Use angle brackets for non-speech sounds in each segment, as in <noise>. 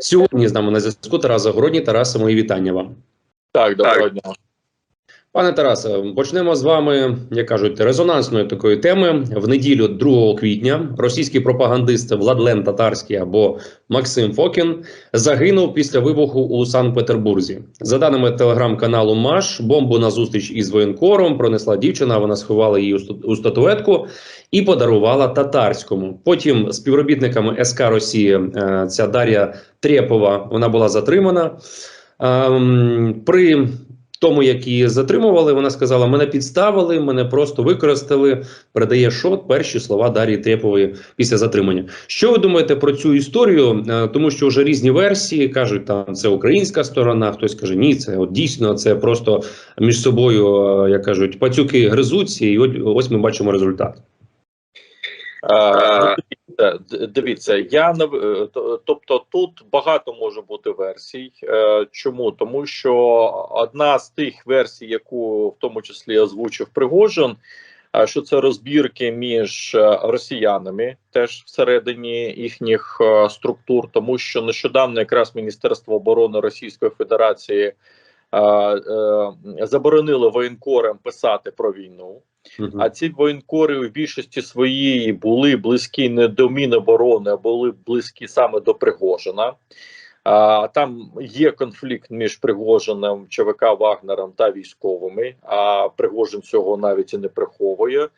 Сьогодні з нами на зв'язку Тарас Загородній. Тарасе, мої вітання вам. Так, доброго дня. Пане Тарасе, почнемо з вами, як кажуть, резонансної такої теми. В неділю, 2 квітня, російський пропагандист Владлен Татарський або Максим Фокін загинув після вибуху у Санкт-Петербурзі. За даними телеграм-каналу Маш, бомбу на зустріч із воєнкором пронесла дівчина. Вона сховала її у статуетку і подарувала татарському. Потім співробітниками СК Росії е, ця Дар'я Трєпова вона була затримана. Ем, При тому, як її затримували, вона сказала: мене підставили, мене просто використали. Передає шот перші слова Дарії Трєпової після затримання. Що ви думаєте про цю історію? Е, Тому що вже різні версії кажуть, там це українська сторона, хтось каже, ні, це от дійсно це просто між собою, е, як кажуть, пацюки гризуться, і ось ми бачимо результат. Дивіться, я е, то- тобто тут багато може бути версій. Е, Чому? Тому що одна з тих версій, яку в тому числі озвучив Пригожин, що це розбірки між е, росіянами, теж всередині їхніх структур, тому що нещодавно якраз Міністерство оборони Російської Федерації заборонило воєнкорам писати про війну. Мгм. А ці воєнкори в більшості своїй були близькі не до Міноборони, а були близькі саме до Пригожина. А, там є конфлікт між Пригожиним, ЧВК Вагнером та військовими. А Пригожин цього навіть і не приховує.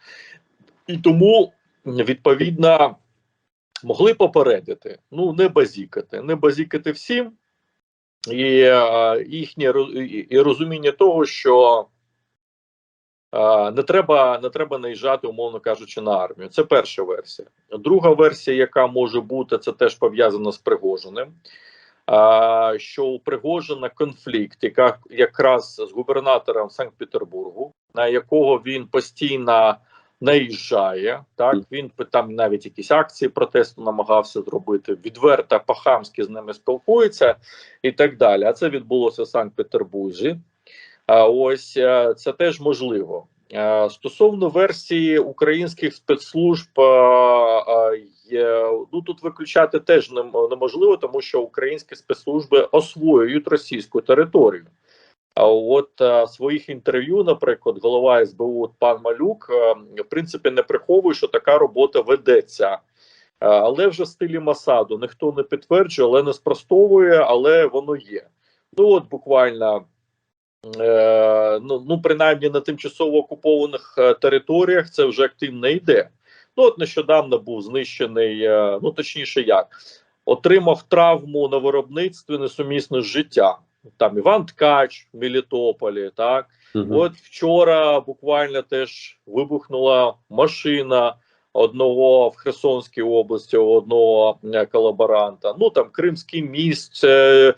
І тому відповідно могли попередити. Ну, не базікати, не базікати всім. І їхнє і- розуміння того, що Не треба, не треба наїжджати, умовно кажучи, на армію. Це перша версія. Друга версія, яка може бути, це теж пов'язано з Пригожиним. е, Що у Пригожина конфлікт, яка якраз з губернатором Санкт-Петербургу, на якого він постійно наїжджає. Так він там навіть якісь акції протесту намагався зробити. Відверто по-хамськи з ними спілкується і так далі. А це відбулося в Санкт-Петербурзі. Ось е, це теж можливо. Е, Стосовно версії українських спецслужб, е, ну тут виключати теж неможливо, тому що українські спецслужби освоюють російську територію. А от своїх інтерв'ю, наприклад, голова СБУ пан Малюк, в принципі, не приховує, що така робота ведеться. Але вже в стилі Масаду ніхто не підтверджує, але не спростовує, але воно є. Ну от буквально ну, ну принаймні на тимчасово окупованих е, територіях це вже активно йде. Ну от нещодавно був знищений, е, ну точніше, як отримав травму на виробництві несумісно з життям. Там Іван Ткач в Мелітополі, так Мгм. От вчора буквально теж вибухнула машина одного в Херсонській області, одного колаборанта. Ну там Кримський міст, е,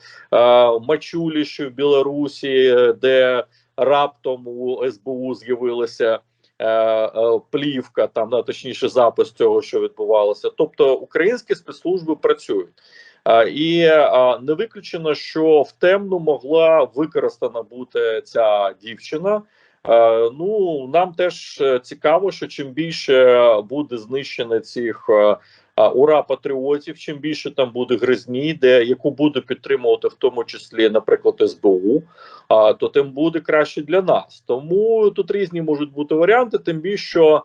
Мачуліще в Білорусі, де раптом у СБУ з'явилася. е, е, Плівка там на точніше запис цього, що відбувалося. Тобто українські спецслужби працюють, і не виключено, що в темну могла використана бути ця дівчина. Е, Ну нам теж е, цікаво, що чим більше буде знищено цих е, ура патріотів, чим більше там буде гризні, де яку буде підтримувати в тому числі, наприклад, СБУ, то тим буде краще для нас. Тому тут різні можуть бути варіанти, тим більше що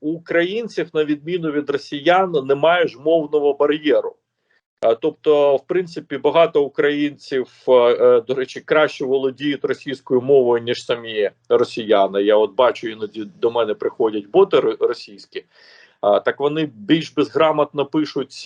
українців, на відміну від росіян, немає ж мовного бар'єру. Е, Тобто, в принципі, багато українців, е, е, до речі, краще володіють російською мовою ніж самі росіяни. Я от бачу іноді до мене приходять боти російські. Так вони більш безграмотно пишуть,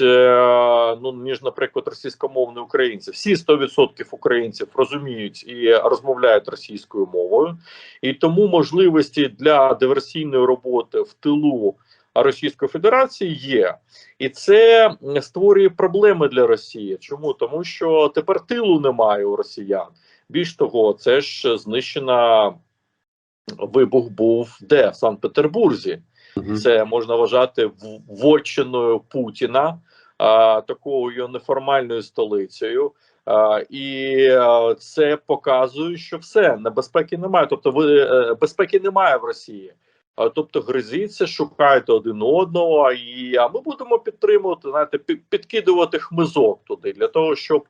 ну ніж, наприклад, російськомовні українці. Всі 100% українців розуміють і розмовляють російською мовою, і тому можливості для диверсійної роботи в тилу Російської Федерації є. І це створює проблеми для Росії. Чому? Тому що тепер тилу немає у росіян. Більш того, це ж знищена вибух був де в Санкт-Петербурзі. Це можна вважати в- вотчиною Путіна, а, такою неформальною столицею. А, і це показує, що все небезпеки немає. Тобто, ви е, безпеки немає в Росії. А, тобто гризіться, шукайте один одного, і а ми будемо підтримувати, знаєте, підкидувати хмизок туди для того, щоб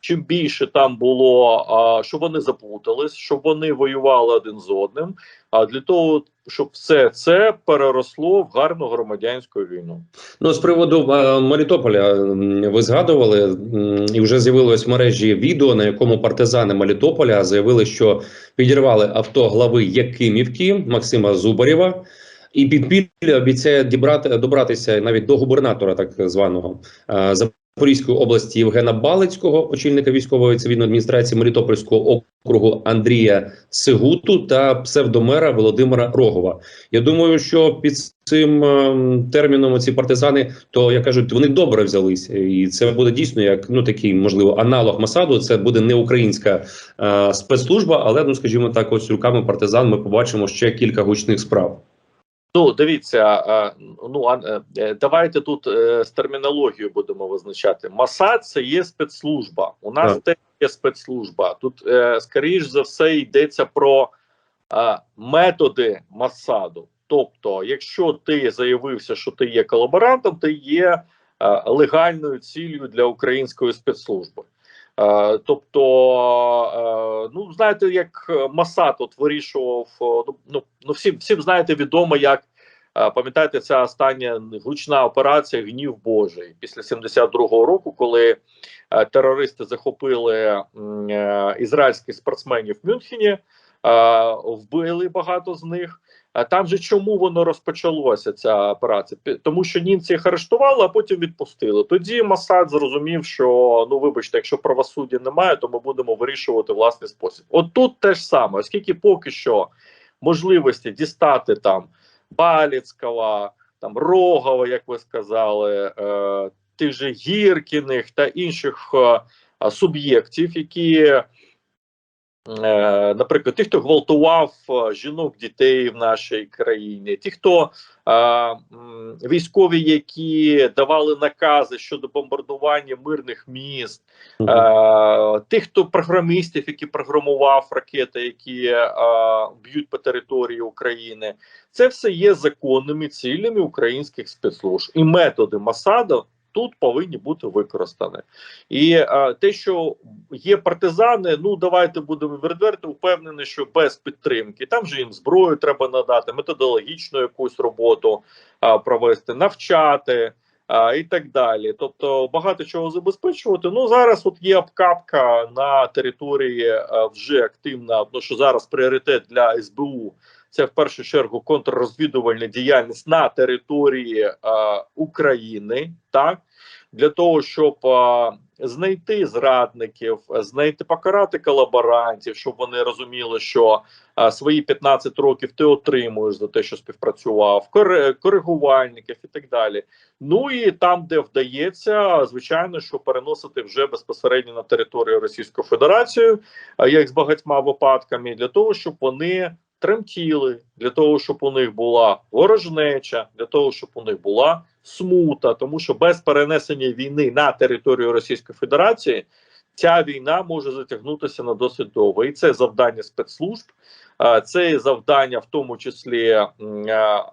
чим більше там було, а, щоб вони заплутались, щоб вони воювали один з одним. А для того, щоб все це переросло в гарну громадянську війну. Ну, з приводу е, Мелітополя, ви згадували, і вже з'явилось в мережі відео, на якому партизани Мелітополя заявили, що підірвали авто глави Якимівки Максима Зубарєва. І підпілля обіцяє дібрати добратися навіть до губернатора, так званого е, Запорізької області Євгена Балицького, очільника військової цивільної адміністрації Мелітопольського округу Андрія Сигуту та псевдомера Володимира Рогова. Я думаю, що під цим е, терміном ці партизани, то як кажуть, вони добре взялися, і це буде дійсно як ну такий можливо аналог Масаду. Це буде не українська е, спецслужба, але ну скажімо так, ось руками партизан ми побачимо ще кілька гучних справ. Ну, дивіться, ну е, давайте тут е, з термінологією будемо визначати. Масад це є спецслужба. У нас Так. теж є спецслужба. Тут, е, скоріш за все, йдеться про методи Масаду. Тобто, якщо ти заявився, що ти є колаборантом, ти є легальною ціллю для української спецслужби. Е, тобто, е, ну знаєте, як Масад от вирішував, е, ну, ну, ну всім, всім знаєте, відомо, як пам'ятаєте, ця остання гучна операція Гнів Божий після 72-го року, коли терористи захопили ізраїльських спортсменів в Мюнхені, вбили багато з них. Там же чому воно розпочалося ця операція? Тому що німці їх арештували, а потім відпустили. Тоді Масад зрозумів, що ну вибачте, якщо правосуддя немає, то ми будемо вирішувати власний спосіб. От тут те ж саме, оскільки поки що можливості дістати там Баліцького, там Рогова, як ви сказали, е, тих же Гіркіних та інших е, суб'єктів, які наприклад, ті, хто гвалтував е, жінок, дітей в нашій країні, ті, хто е, військові, які давали накази щодо бомбардування мирних міст, е, тих, хто програмістів, які програмував ракети, які е, б'ють по території України, це все є законними цілями українських спецслужб і методи Масада. Тут повинні бути використані, і е, те, що є партизани, ну давайте будемо відверто впевнені, що без підтримки там же їм зброю треба надати, методологічну якусь роботу а, провести, навчати а, і так далі. Тобто багато чого забезпечувати. Ну зараз от є обкапка на території а, вже активна. Ну що зараз пріоритет для СБУ. Це в першу чергу контррозвідувальна діяльність на території а, України, так для того, щоб а, знайти зрадників, знайти покарати колаборантів, щоб вони розуміли, що а, свої 15 років ти отримуєш за те, що співпрацював, коригувальників і так далі. Ну і там, де вдається, звичайно, що переносити вже безпосередньо на територію Російської Федерації, а, як з багатьма випадками, для того, щоб вони тремтіли, для того, щоб у них була ворожнеча, для того, щоб у них була смута, тому що без перенесення війни на територію Російської Федерації ця війна може затягнутися на досить довго, і це завдання спецслужб. Це завдання, в тому числі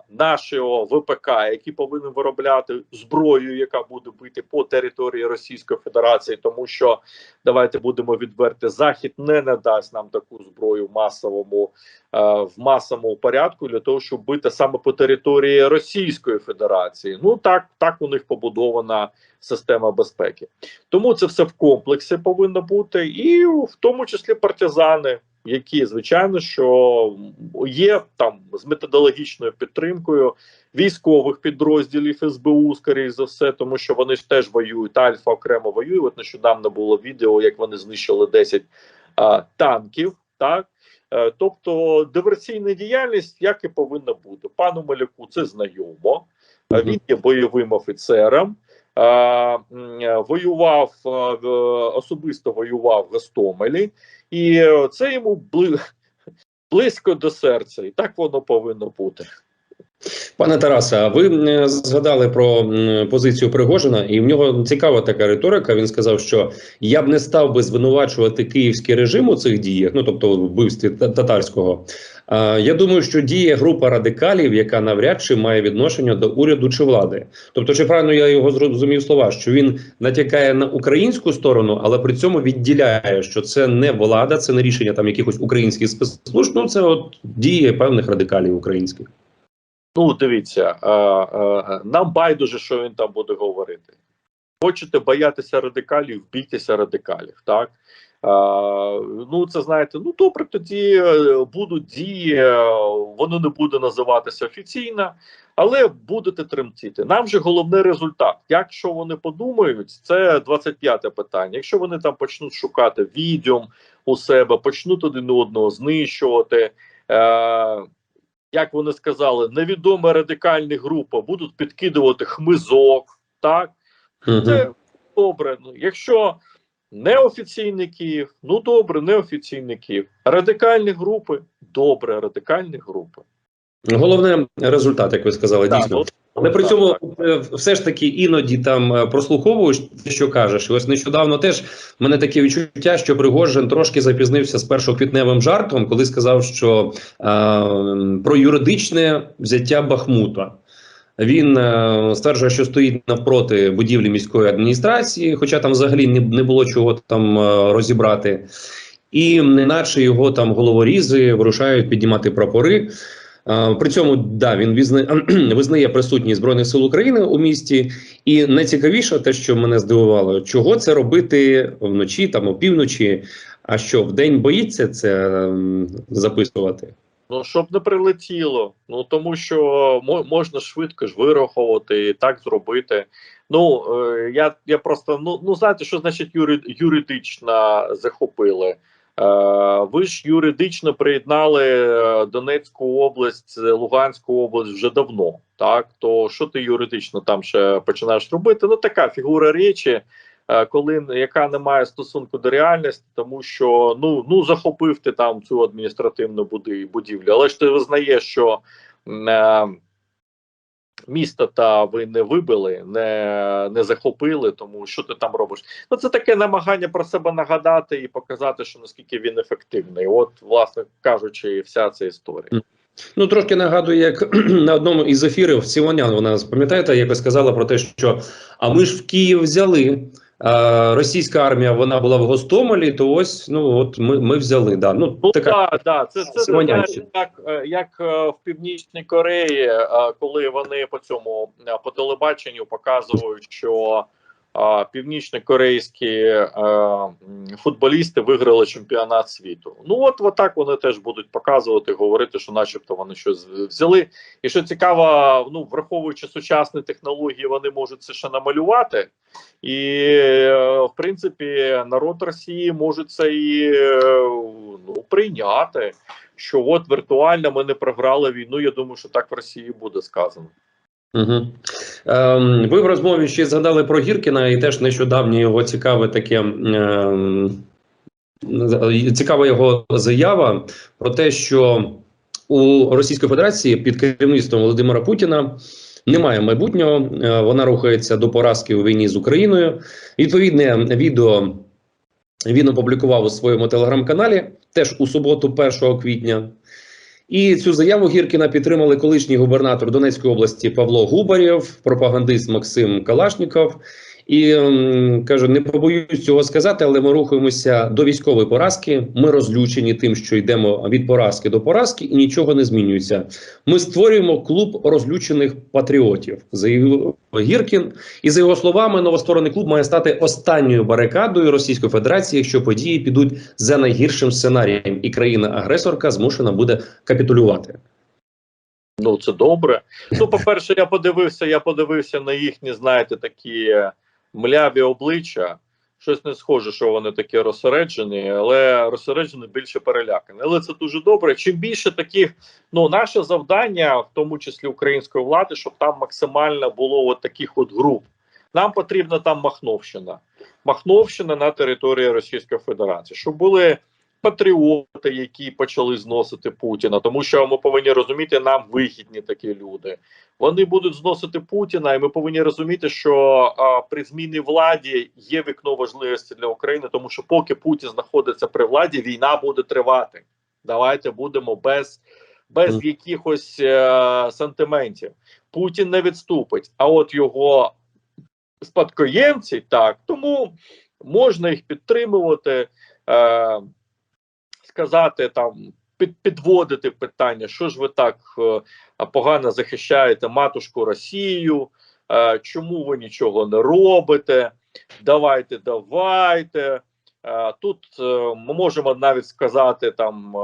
нашого ВПК, який повинен виробляти зброю, яка буде бити по території Російської Федерації, тому що давайте будемо відверти, захід не надасть нам таку зброю в масовому в масовому порядку для того, щоб бити саме по території Російської Федерації. Ну так, так у них побудована система безпеки. Тому це все в комплексі повинно бути, і в тому числі партизани. Які звичайно що є там з методологічною підтримкою військових підрозділів СБУ, скоріш за все, тому що вони ж теж воюють. Альфа окремо воює. От нещодавно було відео, як вони знищили 10 а, танків. Так Е, тобто диверсійна діяльність, як і повинна бути. Пану Маляку це знайомо. Е, Він є бойовим офіцером. Е, е, Воював е, особисто воював в Гостомелі, і це йому бли- близько до серця, і так воно повинно бути. Пане Тарасе, ви е, згадали про позицію Пригожина, і в нього цікава така риторика. Він сказав, що я б не став би звинувачувати київський режим у цих діях, ну тобто вбивстві та- татарського. Я думаю, що діє група радикалів, яка навряд чи має відношення до уряду чи влади. Тобто, чи правильно я його зрозумів слова, що він натякає на українську сторону, але при цьому відділяє, що це не влада, це не рішення там якихось українських спецслужб. Ну це от дії певних радикалів українських. Ну, дивіться, е, е, нам байдуже, що він там буде говорити. Хочете боятися радикалів, бійтеся радикалів, так? Е, ну, це знаєте, ну добре, тоді будуть дії, воно не буде називатися офіційно, але будете тремтіти. Нам же головний результат. Якщо вони подумають, це 25 питання. Якщо вони там почнуть шукати відьом у себе, почнуть один одного знищувати. Як вони сказали, невідома радикальні групи будуть підкидувати хмизок, так Мгм. це добре. Ну, якщо неофіційний Київ, ну добре, неофіційний Київ. Радикальні групи, добре, радикальні групи. Головне результат, як ви сказали, Так, дійсно. Але при цьому так. е, все ж таки іноді там е, прослуховуєш те, що кажеш. І ось нещодавно теж в мене таке відчуття, що Пригожин трошки запізнився з першоквітневим жартом, коли сказав, що е, про юридичне взяття Бахмута. Він е, стверджує, що стоїть навпроти будівлі міської адміністрації, хоча там взагалі не, не було чого там е, розібрати. І неначе його там головорізи вирушають піднімати прапори. При цьому да він <clears throat> визнає, присутність збройних сил України у місті, і найцікавіше, те, що мене здивувало, чого це робити вночі, там опівночі. А що в день боїться це ем, записувати? Ну, щоб не прилетіло. Ну тому що мо- можна швидко ж вираховувати і так зробити. Ну е, я, я просто ну, ну знаєте, що значить юри, юридично захопили. Е, ви ж юридично приєднали е, Донецьку область, Луганську область вже давно. Так, то що ти юридично там ще починаєш робити? Ну така фігура речі, е, коли яка не має стосунку до реальності, тому що ну ну захопив ти там цю адміністративну будівлю, але ж ти визнаєш, що місто та ви не вибили, не, не захопили, тому що ти там робиш. Ну це таке намагання про себе нагадати і показати, що наскільки він ефективний. От, власне кажучи, вся ця історія. Ну трошки нагадую, як <clears throat> на одному із ефірів Сіванян, вона пам'ятаєте, як сказала про те, що а ми ж в Київ взяли. Російська армія вона була в Гостомелі, то ось ну от ми, ми взяли. Да. Ну Ну така да, да, це, це, це як, е, як е, в Північній Кореї, е, коли вони по цьому по телебаченню показують, що північно-корейські е, футболісти виграли чемпіонат світу. Ну от, от так вони теж будуть показувати, говорити, що, начебто, вони щось взяли. І що цікаво, ну враховуючи сучасні технології, вони можуть це ще намалювати. І е, в принципі народ Росії може це і е, ну, прийняти. Що от віртуально ми не програли війну. Я думаю, що так в Росії буде сказано. Угу. Ем, ви в розмові ще згадали про Гіркіна, і теж нещодавнє його цікаве таке ем, цікава його заява про те, що у Російської Федерації під керівництвом Володимира Путіна немає майбутнього. Е, Вона рухається до поразки у війні з Україною. Відповідне відео він опублікував у своєму телеграм-каналі теж у суботу, 1 квітня. І цю заяву Гіркіна підтримали колишній губернатор Донецької області Павло Губарєв, пропагандист Максим Калашніков. І ем, кажу, не побоюсь цього сказати, але ми рухаємося до військової поразки. Ми розлючені тим, що йдемо від поразки до поразки, і нічого не змінюється. Ми створюємо клуб розлючених патріотів, заявив Гіркін. І за його словами, новостворений клуб має стати останньою барикадою Російської Федерації, якщо події підуть за найгіршим сценарієм, і країна-агресорка змушена буде капітулювати. Ну це добре. Ну, по-перше, я подивився, я подивився на їхні, знаєте, такі мляві обличчя. Щось не схоже, що вони такі розсереджені, але розсереджені більше перелякані. Але це дуже добре. Чим більше таких, ну наше завдання, в тому числі української влади, щоб там максимально було от таких от груп. Нам потрібна там Махновщина. Махновщина на території Російської Федерації, щоб були патріоти, які почали зносити Путіна, тому що ми повинні розуміти, нам вигідні такі люди. Вони будуть зносити Путіна, і ми повинні розуміти, що а, при зміні владі є вікно важливості для України, тому що поки Путін знаходиться при владі, війна буде тривати. Давайте будемо без, без якихось е, сантиментів. Путін не відступить, а от його спадкоємці так, тому можна їх підтримувати, е, сказати там, під, підводити питання, що ж ви так е, погано захищаєте матушку Росію, е, чому ви нічого не робите? Давайте, давайте. Е, Тут ми можемо навіть сказати там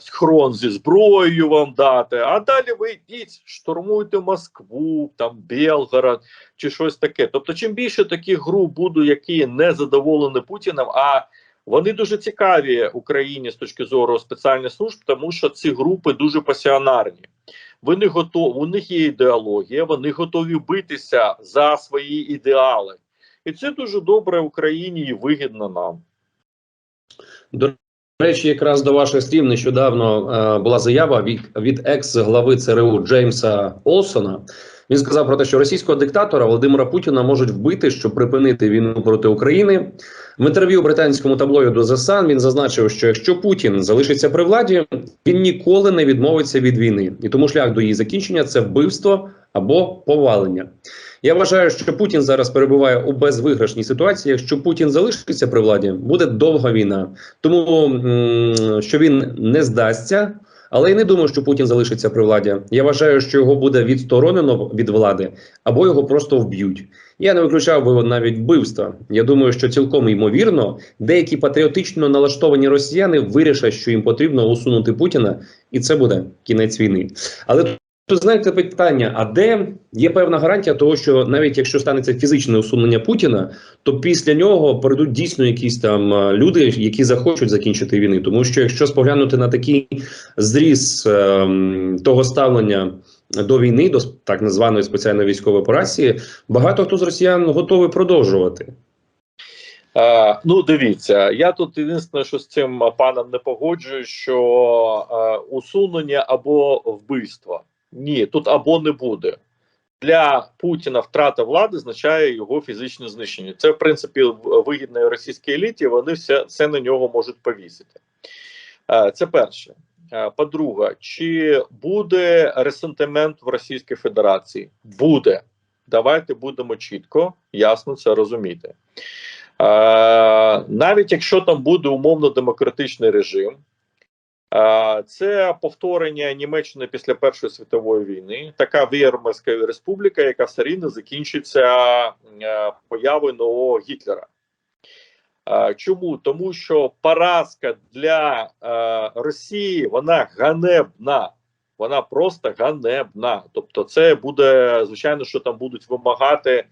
схрон зі зброєю вам дати, а далі ви йдіть, штурмуйте Москву, там Белгород чи щось таке. Тобто, чим більше таких груп буде, які не задоволені Путіним, а вони дуже цікаві Україні з точки зору спеціальних служб, тому що ці групи дуже пасіонарні. Вони готові, у них є ідеологія, вони готові битися за свої ідеали. І це дуже добре Україні і вигідно нам. До речі, якраз до ваших слів нещодавно е, була заява від, від екс-глави ЦРУ Джеймса Олсона. Він сказав про те, що російського диктатора Володимира Путіна можуть вбити, щоб припинити війну проти України. В інтерв'ю британському таблоїду The Sun він зазначив, що якщо Путін залишиться при владі, він ніколи не відмовиться від війни, і тому шлях до її закінчення це вбивство або повалення. Я вважаю, що Путін зараз перебуває у безвиграшній ситуації. Якщо Путін залишиться при владі, буде довга війна. Тому що він не здасться, але я не думаю, що Путін залишиться при владі. Я вважаю, що його буде відсторонено від влади або його просто вб'ють. Я не виключав би навіть вбивства. Я думаю, що цілком ймовірно, деякі патріотично налаштовані росіяни вирішать, що їм потрібно усунути Путіна, і це буде кінець війни. Але Тут знаєте питання: а де є певна гарантія того, що навіть якщо станеться фізичне усунення Путіна, то після нього перейдуть дійсно якісь там е, люди, які захочуть закінчити війни. Тому що якщо споглянути на такий зріз ем, того ставлення до війни, до так названої спеціальної військової операції, багато хто з росіян готовий продовжувати. Е, ну, дивіться, я тут єдине, що з цим паном не погоджуюсь, що е, усунення або вбивство. Ні, тут або не буде. Для Путіна втрата влади означає його фізичне знищення. Це, в принципі, вигідно російській еліті, вони все, все на нього можуть повісити. Е, Це перше. Е, По-друге, чи буде ресентимент в Російській Федерації? Буде. Давайте будемо чітко, ясно це розуміти. Е, Навіть якщо там буде умовно демократичний режим, це повторення Німеччини після Першої світової війни, така Веймарська республіка, яка все рівно закінчиться появою нового Гітлера. Чому? Тому що поразка для Росії вона ганебна. Вона просто ганебна. Тобто, це буде звичайно, що там будуть вимагати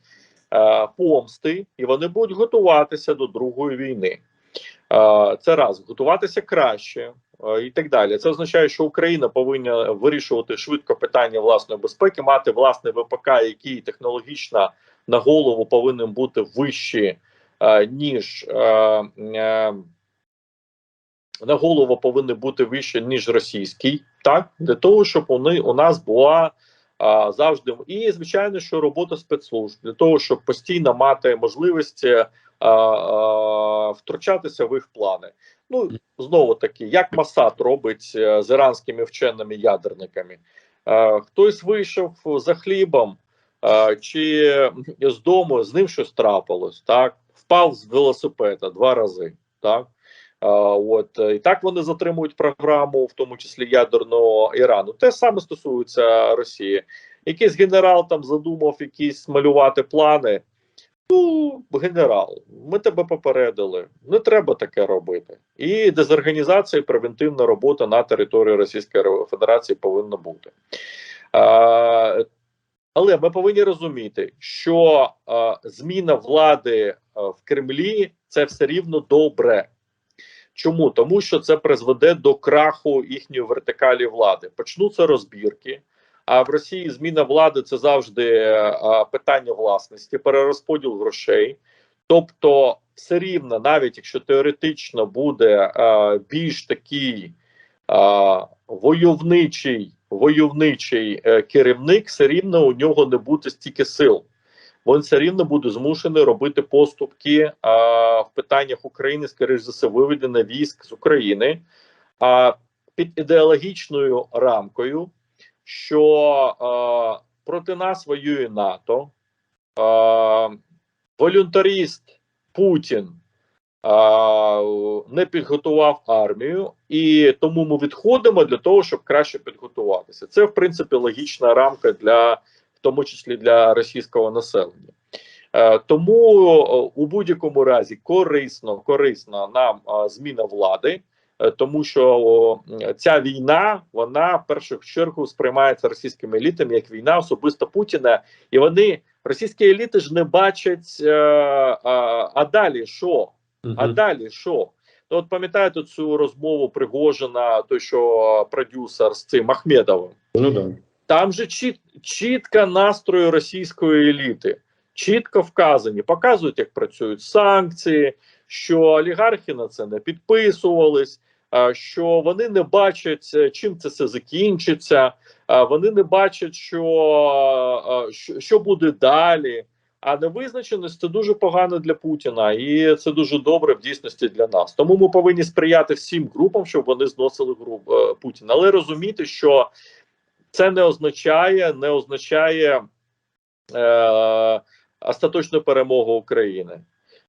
помсти, і вони будуть готуватися до другої війни. Це раз готуватися краще і так далі. Це означає, що Україна повинна вирішувати швидко питання власної безпеки, мати власний ВПК, який технологічно на голову повинен бути вищий, е, ніж е, е, на голову повинен бути вище, ніж російський, так для того, щоб вони у нас була завжди і звичайно, що робота спецслужб для того, щоб постійно мати можливість втручатися в їх плани. Ну знову таки, як Масад робить е, з іранськими вченими ядерниками. Е, Хтось вийшов за хлібом е, чи з дому, з ним щось трапилось, так впав з велосипеда два рази, так. От і так вони затримують програму, в тому числі ядерного Ірану. Те саме стосується Росії. Якийсь генерал там задумав якісь малювати плани. Ну, генерал, ми тебе попередили. Не треба таке робити. І дезорганізація, і превентивна робота на території Російської Федерації повинна бути. А, але ми повинні розуміти, що а, зміна влади а, в Кремлі це все рівно добре. Чому? Тому що це призведе до краху їхньої вертикалі влади. Почнуться розбірки. А в Росії зміна влади це завжди питання власності, перерозподіл грошей. Тобто все рівно, навіть якщо теоретично буде е, більш такий е, войовничий, войовничий е, керівник, все рівно у нього не буде стільки сил. Він все рівно буде змушений робити поступки е, в питаннях України, скоріш за все, виведення військ з України. А під ідеологічною рамкою, що е, проти нас воює НАТО, е, волюнтаріст Путін е, не підготував армію, і тому ми відходимо для того, щоб краще підготуватися. Це в принципі логічна рамка для в тому числі для російського населення. Е, тому е, у будь-якому разі корисно, корисно нам е, зміна влади. Е, тому що ця війна вона в першу чергу сприймається російськими елітами як війна особисто Путіна, і вони російські еліти ж не бачать. Е, а, а далі що? А далі що? Ну, от пам'ятаєте цю розмову Пригожина, той що продюсер з цим Ахмедовим. Ну да. Там же чіт, чітко настрої російської еліти, чітко вказані, показують, як працюють санкції, що олігархи на це не підписувались, що вони не бачать, е, чим це все закінчиться, вони не бачать, що, що, буде далі. А невизначеність це дуже погано для Путіна, і це дуже добре в дійсності для нас. Тому ми повинні сприяти всім групам, щоб вони зносили груп е, Путіна. Але розуміти, що це не означає, не означає е, остаточну перемогу України.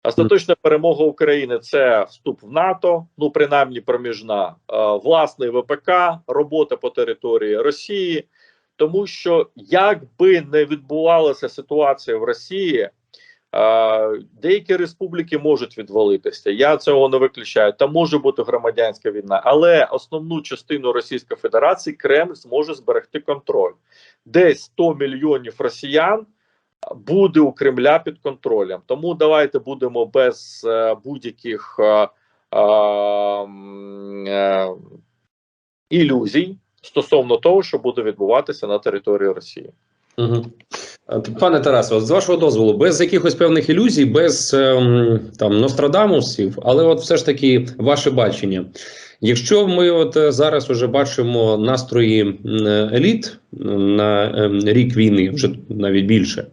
Остаточна перемога України це вступ в НАТО, ну принаймні проміжна, е, власний ВПК, робота по території Росії. Тому що як би не відбувалася ситуація в Росії, е, деякі республіки можуть відвалитися. Я цього не виключаю. Там може бути громадянська війна, але основну частину Російської Федерації Кремль зможе зберегти контроль. Десь 100 мільйонів росіян буде у Кремля під контролем. Тому давайте будемо без е, будь-яких е, е, ілюзій стосовно того, що буде відбуватися на території Росії. Угу. Пане Тарасе, з вашого дозволу, без якихось певних ілюзій, без ем, там Нострадамусів, але от все ж таки ваше бачення. Якщо ми от е, зараз вже бачимо настрої еліт на ем, рік війни, вже навіть більше.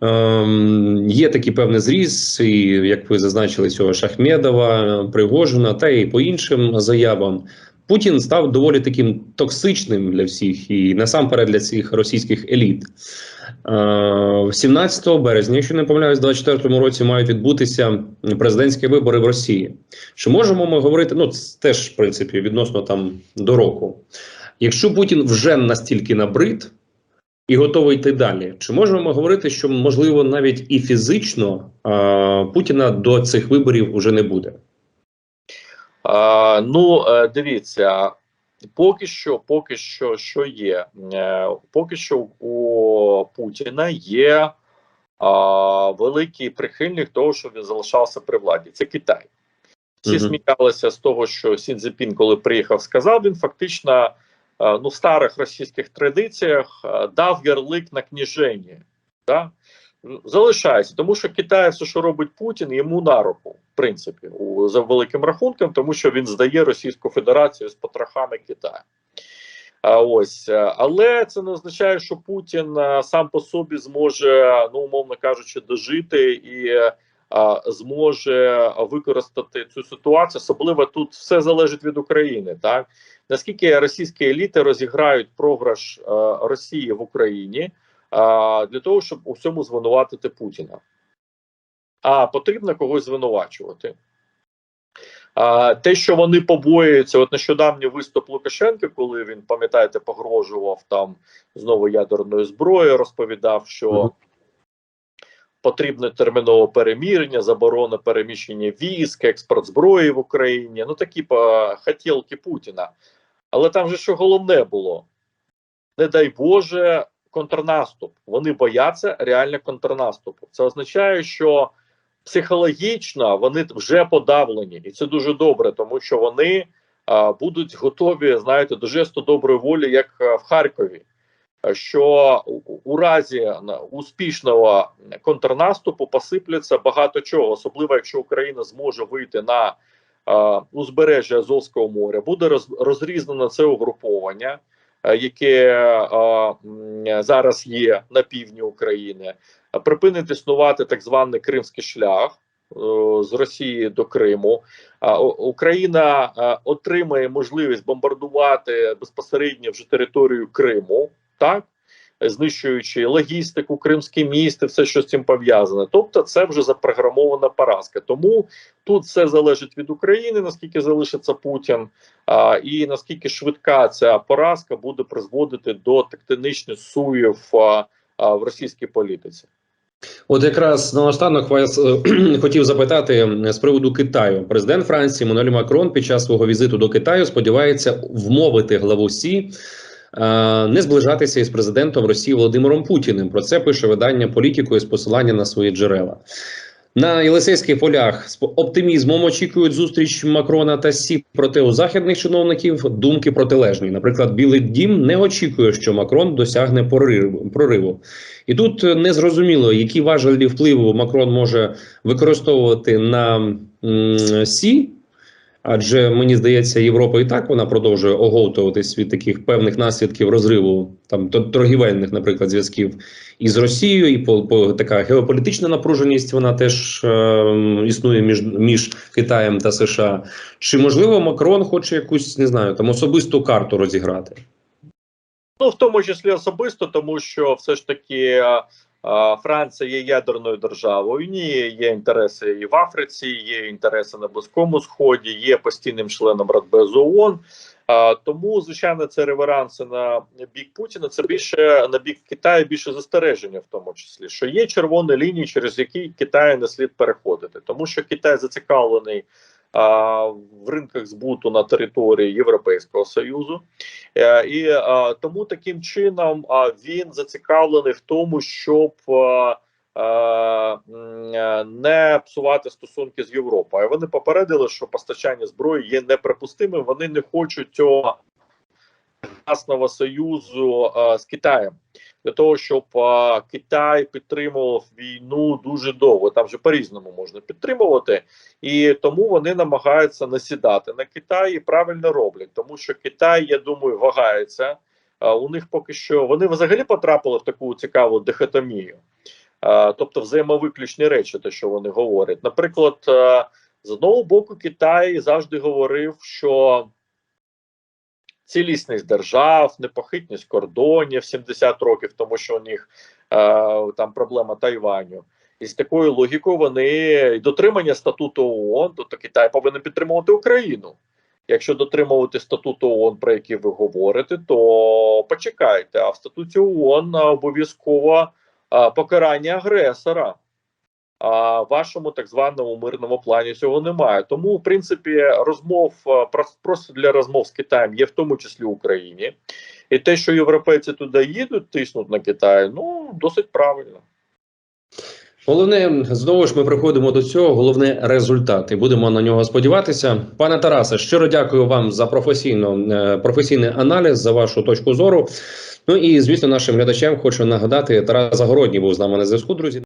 Ем, є такий певний зріз, і як ви зазначили, цього Шахмедова, Пригожина та і по іншим заявам. Путін став доволі таким токсичним для всіх і насамперед для цих російських еліт. Е, 17 березня, якщо не помиляюсь, в 24 році мають відбутися президентські вибори в Росії. Чи можемо ми говорити? Ну це теж в принципі відносно там до року. Якщо Путін вже настільки набрид і готовий йти далі, чи можемо ми говорити, що можливо навіть і фізично е, Путіна до цих виборів вже не буде? А, ну, е, дивіться, поки що, поки що, що є, Е, поки що у Путіна є а, великий прихильник того, що він залишався при владі. Це Китай. Всі сміялися з того, що Сі Цзепін, коли приїхав, сказав, він фактично е, ну, в старих російських традиціях дав ярлик на княження. Да? Залишається, тому що Китай все, що робить Путін, йому на руку, в принципі, у, за великим рахунком, тому що він здає Російську Федерацію з потрохами Китаю. А ось, е, але це не означає, що Путін е, сам по собі зможе, ну умовно кажучи, дожити і е, а, зможе використати цю ситуацію. Особливо тут все залежить від України. Так наскільки російські еліти розіграють програш е, Росії в Україні а, для того, щоб у всьому звинуватити Путіна. А потрібно когось звинувачувати. А, те, що вони побоюються, от нещодавній виступ Лукашенка, коли він, пам'ятаєте, погрожував там знову ядерною зброєю, розповідав, що потрібне термінове перемірення, заборона переміщення військ, експорт зброї в Україні. Ну такі па, хотілки Путіна. Але там же що головне було: не дай Боже, контрнаступ. Вони бояться реально контрнаступу. Це означає, що психологічно вони вже подавлені, і це дуже добре, тому що вони а, будуть готові, знаєте, до жесту доброї волі, як в Харкові. е, що у, разі успішного контрнаступу посипляться багато чого, особливо якщо Україна зможе вийти на е, узбережжя Азовського моря, буде роз, розрізнено це угруповання, е, яке е, зараз є на півдні України, припинити існувати так званий Кримський шлях е, з Росії до Криму. Україна е, отримає можливість бомбардувати безпосередньо вже територію Криму, так знищуючи логістику, Кримський міст і все, що з цим пов'язане. Тобто, це вже запрограмована поразка. Тому тут все залежить від України, наскільки залишиться Путін, а, і наскільки швидка ця поразка буде призводити до тектонічних суїв а, а, в російській політиці. От якраз наостанок вас е, <clears throat> хотів запитати з приводу Китаю. Президент Франції Мануель Макрон під час свого візиту до Китаю сподівається вмовити главу Сі не зближатися із президентом Росії Володимиром Путіним. Про це пише видання політикою з посилання на свої джерела. На Єлисейських полях з оптимізмом очікують зустріч Макрона та Сі. Проте у західних чиновників думки протилежні. Наприклад, Білий Дім не очікує, що Макрон досягне прориву. І тут е, не зрозуміло, які важелі впливу Макрон може використовувати на Сі. Адже мені здається, Європа і так вона продовжує оговтуватись від таких певних наслідків розриву там торгівельних, наприклад, зв'язків із Росією, і по, по така геополітична напруженість вона теж е, існує між, між Китаєм та США. Чи можливо Макрон хоче якусь не знаю там особисту карту розіграти? Ну, в тому числі особисто, тому що все ж таки е, Франція є ядерною державою. Ні, є інтереси і в Африці, є інтереси на Близькому Сході, є постійним членом Радбезу ООН. Тому, звичайно, це реверанси на бік Путіна. Це більше на бік Китаю, більше застереження, в тому числі, що є червоні лінії, через які Китаю не слід переходити, тому що Китай зацікавлений в ринках збуту на території Європейського союзу, Е, і тому таким чином він зацікавлений в тому, щоб е, не псувати стосунки з Європою. Вони попередили, що постачання зброї є неприпустимим. Вони не хочуть цього власного союзу з Китаєм. Для того щоб Китай підтримував війну дуже довго, там вже по-різному можна підтримувати, і тому вони намагаються насідати на Китай і правильно роблять, тому що Китай, я думаю, вагається. У них поки що вони взагалі потрапили в таку цікаву дихотомію, тобто взаємовиключні речі, те, що вони говорять. Наприклад, з одного боку, Китай завжди говорив, що цілісність держав, непохитність кордонів 70 років, тому що у них е, там проблема Тайваню. І з такою логікою вони дотримання статуту ООН, то, Китай повинен підтримувати Україну. Якщо дотримувати статуту ООН, про який ви говорите, то почекайте. А в статуті ООН обов'язково покарання агресора. А вашому так званому мирному плані цього немає. Тому, в принципі, розмов прос- просто для розмов з Китаєм є в тому числі в Україні. І те, що європейці туди їдуть, тиснуть на Китай, ну досить правильно. Головне, знову ж ми приходимо до цього. Головне результат, і будемо на нього сподіватися. Пане Тарасе, щиро дякую вам за професійно е, професійний аналіз, за вашу точку зору. Ну і звісно, нашим глядачам хочу нагадати, Тарас Загородній був з нами на зв'язку. Друзі.